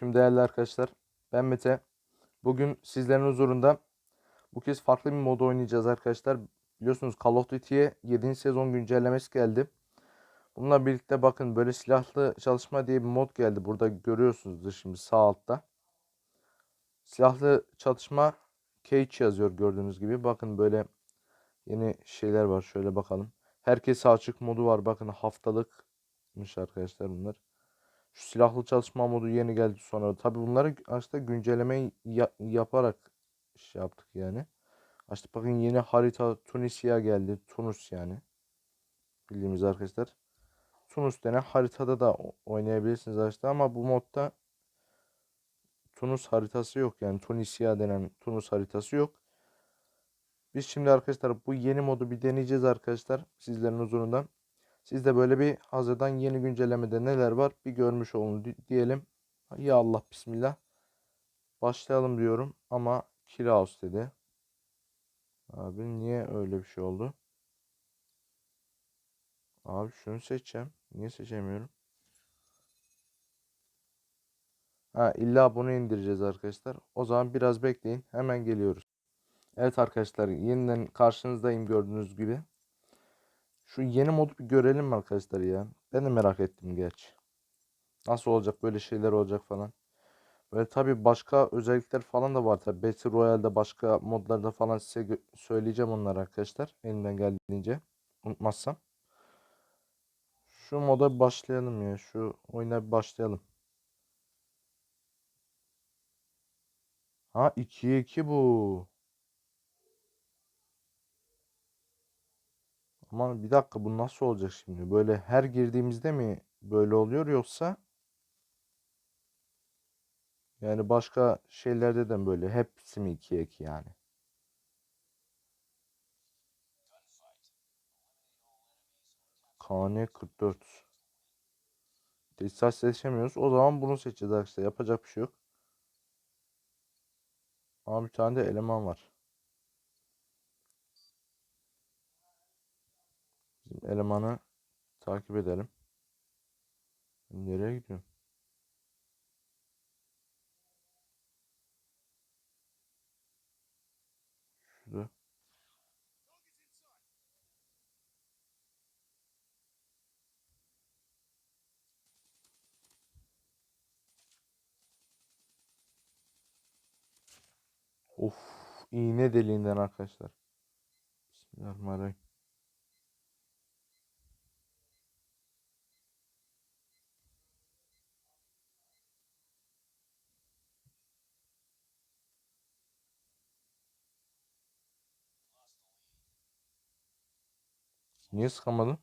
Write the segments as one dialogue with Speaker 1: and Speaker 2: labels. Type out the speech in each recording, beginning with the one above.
Speaker 1: Selamünaleyküm değerli arkadaşlar. Ben Mete. Bugün sizlerin huzurunda bu kez farklı bir mod oynayacağız arkadaşlar. Biliyorsunuz Call of Duty'ye 7. sezon güncellemesi geldi. Bununla birlikte bakın böyle silahlı çalışma diye bir mod geldi. Burada görüyorsunuzdur şimdi sağ altta. Silahlı çatışma Cage yazıyor gördüğünüz gibi. Bakın böyle yeni şeyler var. Şöyle bakalım. Herkese açık modu var. Bakın haftalıkmış arkadaşlar bunlar. Şu silahlı çalışma modu yeni geldi sonra. Tabi bunları aslında güncelleme ya- yaparak şey yaptık yani. İşte bakın yeni harita Tunisia geldi. Tunus yani. Bildiğimiz arkadaşlar. Tunus denen haritada da oynayabilirsiniz arkadaşlar ama bu modda Tunus haritası yok yani Tunisia denen Tunus haritası yok. Biz şimdi arkadaşlar bu yeni modu bir deneyeceğiz arkadaşlar sizlerin huzurunda. Siz de böyle bir hazırdan yeni güncellemede neler var bir görmüş olun di- diyelim. Ya Allah bismillah. Başlayalım diyorum ama Kiraus dedi. Abi niye öyle bir şey oldu? Abi şunu seçeceğim. Niye seçemiyorum? Ha illa bunu indireceğiz arkadaşlar. O zaman biraz bekleyin. Hemen geliyoruz. Evet arkadaşlar yeniden karşınızdayım gördüğünüz gibi. Şu yeni modu bir görelim arkadaşlar ya? Ben de merak ettim gerçi. Nasıl olacak böyle şeyler olacak falan. Böyle tabii başka özellikler falan da var tabii. Battle Royale'de başka modlarda falan size söyleyeceğim onları arkadaşlar. Elimden geldiğince. Unutmazsam. Şu moda başlayalım ya. Şu oyuna bir başlayalım. Ha 2'ye 2 bu. Ama bir dakika bu nasıl olacak şimdi? Böyle her girdiğimizde mi böyle oluyor yoksa yani başka şeylerde de böyle hepsi mi 2'ye 2 yani? KN 44. Tesisat seçemiyoruz. O zaman bunu seçeceğiz arkadaşlar. Yapacak bir şey yok. Ama bir tane de eleman var. Elemanı takip edelim. Nereye gidiyorum? Şurada. Of, iğne deliğinden arkadaşlar. Bismillahirrahmanirrahim. Niye sıkamadın?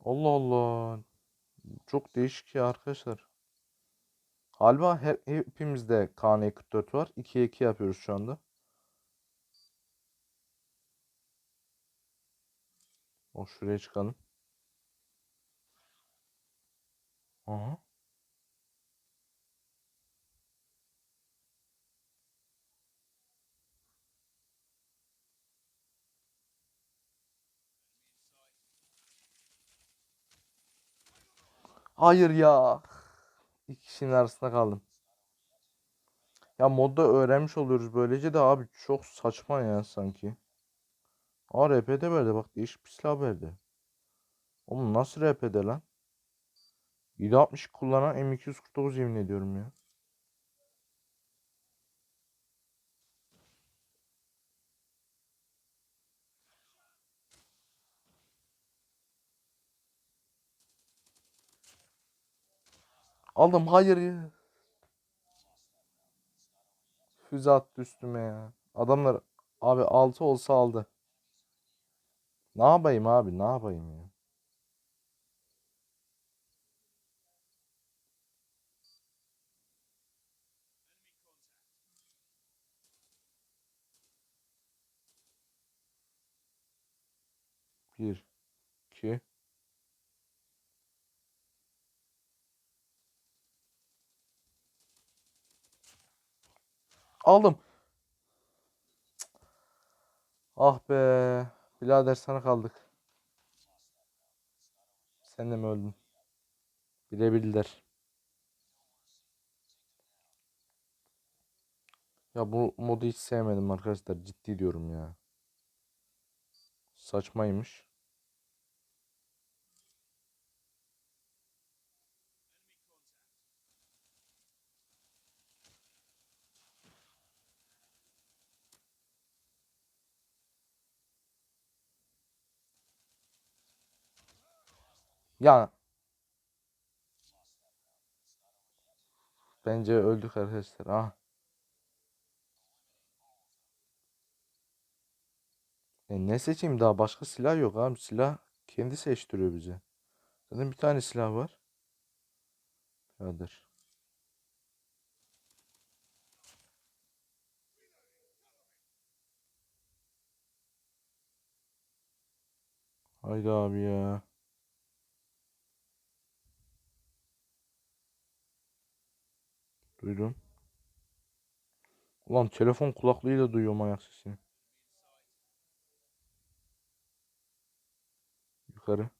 Speaker 1: Allah Allah. Çok değişik ya arkadaşlar. Galiba he- hepimizde KN44 var. 2'ye 2 yapıyoruz şu anda. O şuraya çıkalım. Aha. Hayır ya. İki kişinin arasında kaldım. Ya modda öğrenmiş oluyoruz böylece de abi çok saçma ya sanki. Aa RP'de verdi bak değişik bir silah verdi. Oğlum nasıl RP'de lan? 760 kullanan M249 yemin ediyorum ya. Aldım hayır ya. Füze attı üstüme ya. Adamlar abi 6 olsa aldı. Ne yapayım abi ne yapayım ya. Bir, iki. Aldım. Ah be. Birader sana kaldık. Sen de mi öldün? Birebirler. Ya bu modu hiç sevmedim arkadaşlar. Ciddi diyorum ya. Saçmaymış. Ya bence öldük arkadaşlar. Ah. E ne seçeyim daha başka silah yok abi. Silah kendi seçtiriyor bize. Zaten bir tane silah var. Yadır. Haydi abi ya. Duydum. Ulan telefon kulaklığıyla duyuyorum ayak sesini. Yukarı.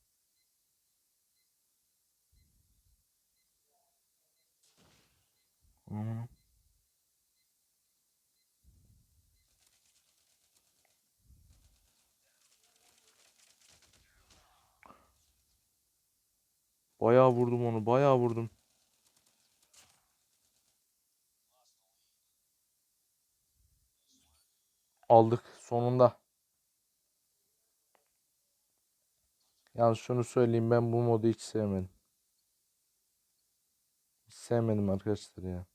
Speaker 1: Hı. Bayağı vurdum onu. Bayağı vurdum. Aldık sonunda. Yalnız şunu söyleyeyim ben bu modu hiç sevmedim. Hiç sevmedim arkadaşlar ya.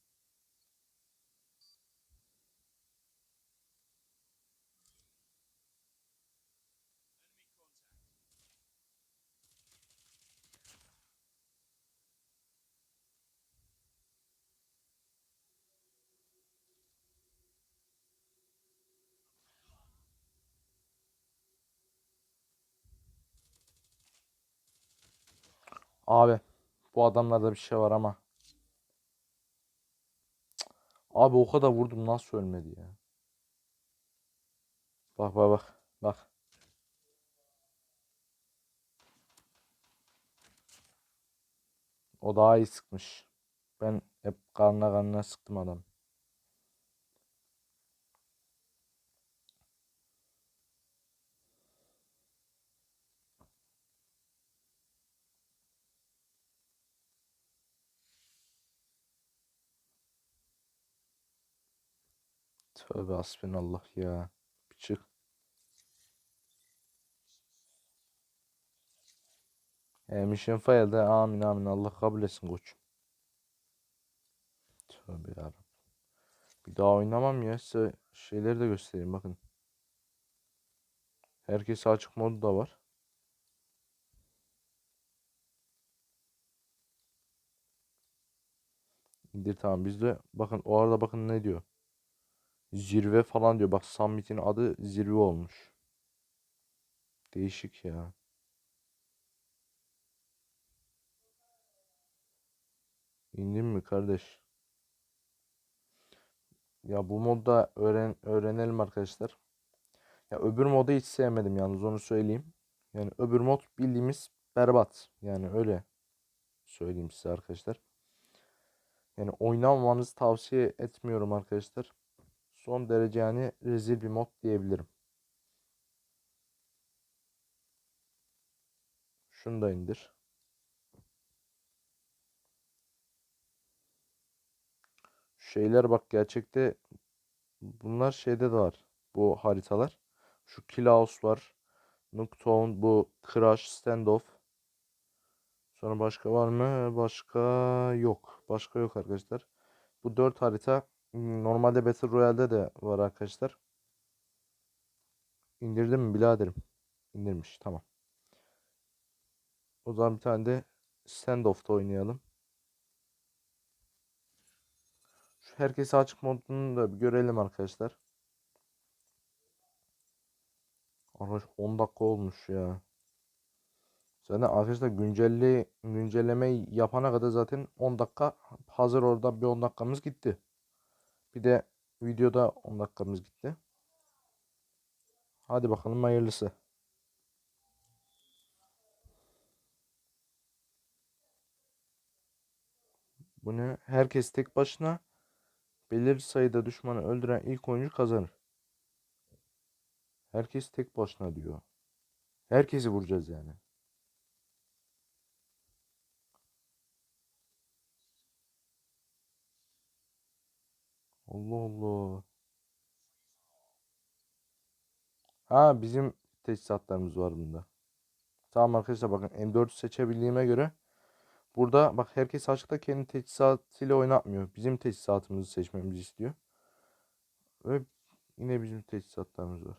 Speaker 1: Abi bu adamlarda bir şey var ama. Abi o kadar vurdum nasıl ölmedi ya. Bak bak bak. Bak. O daha iyi sıkmış. Ben hep karnına karnına sıktım adam. Tövbe hasbinallah ya. Bir çık. E, mission failed. he. Amin amin. Allah kabul etsin koçum. Tövbe yarabbim. Bir daha oynamam ya. Size şeyleri de göstereyim bakın. Herkese açık modu da var. İndir tamam bizde bakın o arada bakın ne diyor. Zirve falan diyor. Bak Summit'in adı zirve olmuş. Değişik ya. İndin mi kardeş? Ya bu modda öğren öğrenelim arkadaşlar. Ya öbür modu hiç sevmedim yalnız onu söyleyeyim. Yani öbür mod bildiğimiz berbat. Yani öyle söyleyeyim size arkadaşlar. Yani oynamamanızı tavsiye etmiyorum arkadaşlar. Son derece yani rezil bir mod diyebilirim. Şunu da indir. Şeyler bak gerçekte bunlar şeyde de var. Bu haritalar. Şu Killaos var. Nuketown bu Crash Standoff. Sonra başka var mı? Başka yok. Başka yok arkadaşlar. Bu 4 harita normalde Battle Royale'de de var arkadaşlar. İndirdim mi biraderim? İndirmiş. Tamam. O zaman bir tane de Standoff'ta oynayalım. Şu herkese açık modunu da bir görelim arkadaşlar. Arkadaş 10 dakika olmuş ya. Zaten arkadaşlar güncelli güncelleme yapana kadar zaten 10 dakika hazır orada bir 10 dakikamız gitti. Bir de videoda 10 dakikamız gitti. Hadi bakalım hayırlısı. Bu ne? Herkes tek başına Belirli sayıda düşmanı öldüren ilk oyuncu kazanır. Herkes tek başına diyor. Herkesi vuracağız yani. Allah Allah. Ha bizim teçhizatlarımız var bunda. Tamam arkadaşlar bakın M4 seçebildiğime göre burada bak herkes açıkta kendi teçhizatıyla oynatmıyor. Bizim teçhizatımızı seçmemizi istiyor. Ve yine bizim teçhizatlarımız var.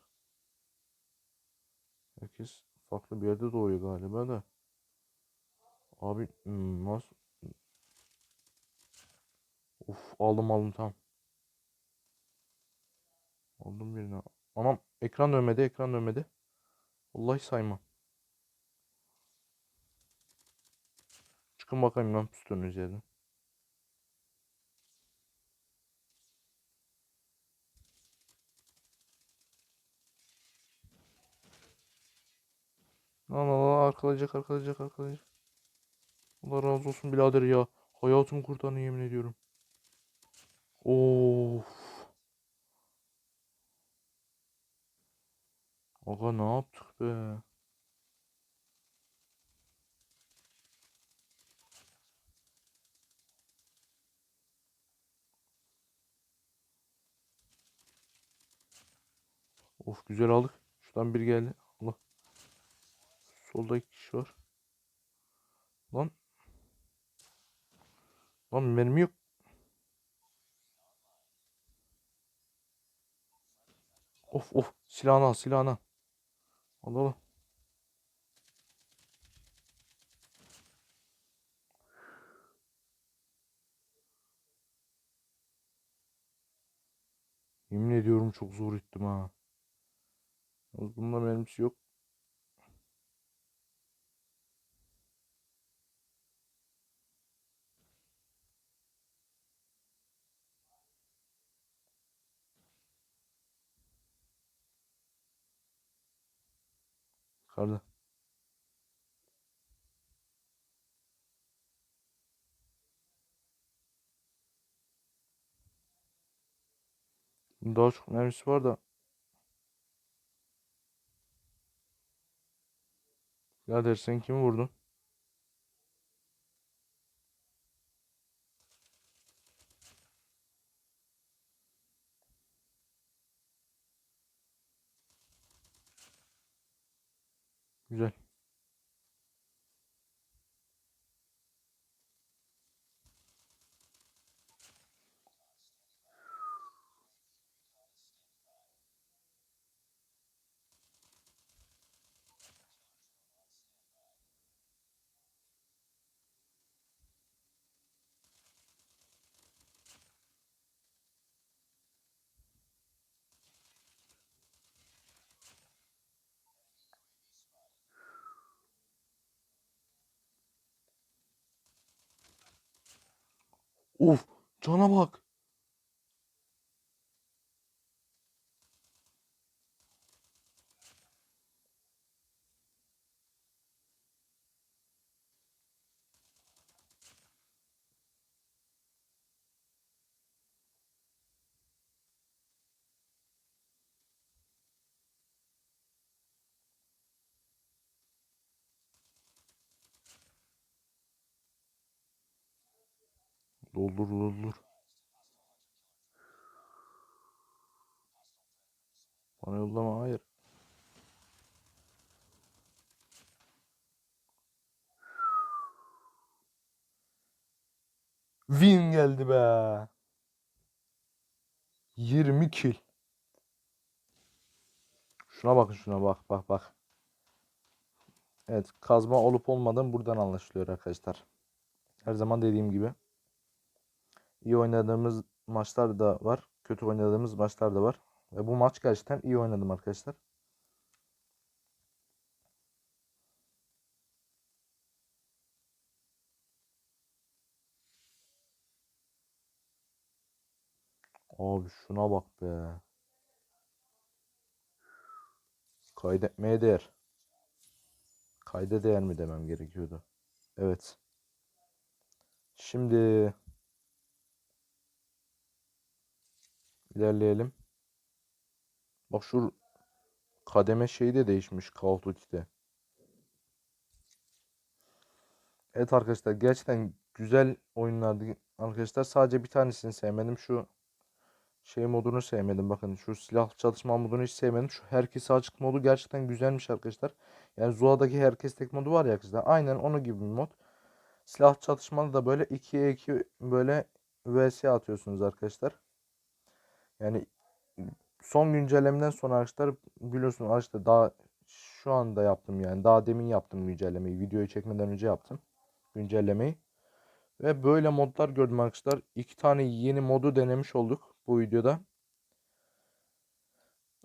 Speaker 1: Herkes farklı bir yerde doğuyor galiba da. Abi hmm, nasıl? Of aldım aldım tamam. Aldım birini. Anam ekran dönmedi ekran dönmedi. Vallahi saymam. Çıkın bakayım lan püstünüz yerden. Lan lan arkalayacak arkalayacak arkalayacak. Allah razı olsun birader ya. Hayatımı kurtardın yemin ediyorum. Of. Aga ne yaptık be? Of güzel aldık. Şuradan bir geldi. Allah. Solda iki kişi var. Lan. Lan mermi yok. Of of. Silahını al silahını al. Al. Yemin ediyorum çok zor ettim ha. Bunda mermisi yok. Yukarıda. Daha çok mermisi var da. Ya dersen kimi vurdun? Güzel. Of, cana bak. Doldur doldur. Bana yollama hayır. Win geldi be. 20 kill. Şuna bakın şuna bak bak bak. Evet kazma olup olmadan buradan anlaşılıyor arkadaşlar. Her zaman dediğim gibi. İyi oynadığımız maçlar da var. Kötü oynadığımız maçlar da var. Ve bu maç gerçekten iyi oynadım arkadaşlar. Abi şuna bak be. Kaydetmeye değer. Kayda değer mi demem gerekiyordu. Evet. Şimdi İlerleyelim. Bak şu kademe şeyi de değişmiş Call of Duty'de. Evet arkadaşlar gerçekten güzel oyunlardı arkadaşlar. Sadece bir tanesini sevmedim. Şu şey modunu sevmedim. Bakın şu silah çatışma modunu hiç sevmedim. Şu herkese açık modu gerçekten güzelmiş arkadaşlar. Yani Zula'daki herkes tek modu var ya arkadaşlar. Aynen onu gibi bir mod. Silah çatışmalı da böyle 2'ye 2 böyle vs atıyorsunuz arkadaşlar. Yani son güncellemeden sonra arkadaşlar biliyorsunuz arkadaşlar daha şu anda yaptım yani. Daha demin yaptım güncellemeyi. Videoyu çekmeden önce yaptım güncellemeyi. Ve böyle modlar gördüm arkadaşlar. İki tane yeni modu denemiş olduk bu videoda.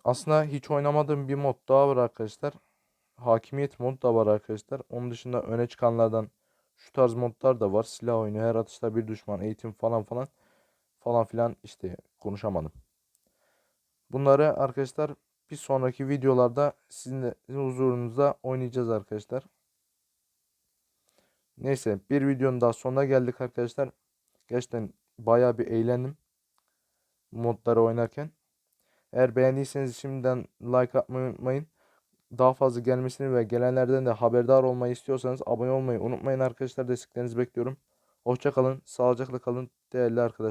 Speaker 1: Aslında hiç oynamadığım bir mod daha var arkadaşlar. Hakimiyet mod da var arkadaşlar. Onun dışında öne çıkanlardan şu tarz modlar da var. Silah oyunu, her atışta bir düşman, eğitim falan falan falan filan işte konuşamadım. Bunları arkadaşlar bir sonraki videolarda sizin huzurunuzda oynayacağız arkadaşlar. Neyse bir videonun daha sonuna geldik arkadaşlar. Gerçekten bayağı bir eğlendim. Modları oynarken. Eğer beğendiyseniz şimdiden like atmayı unutmayın. Daha fazla gelmesini ve gelenlerden de haberdar olmayı istiyorsanız abone olmayı unutmayın arkadaşlar. Desteklerinizi bekliyorum. Hoşça kalın, sağlıcakla kalın değerli arkadaşlar.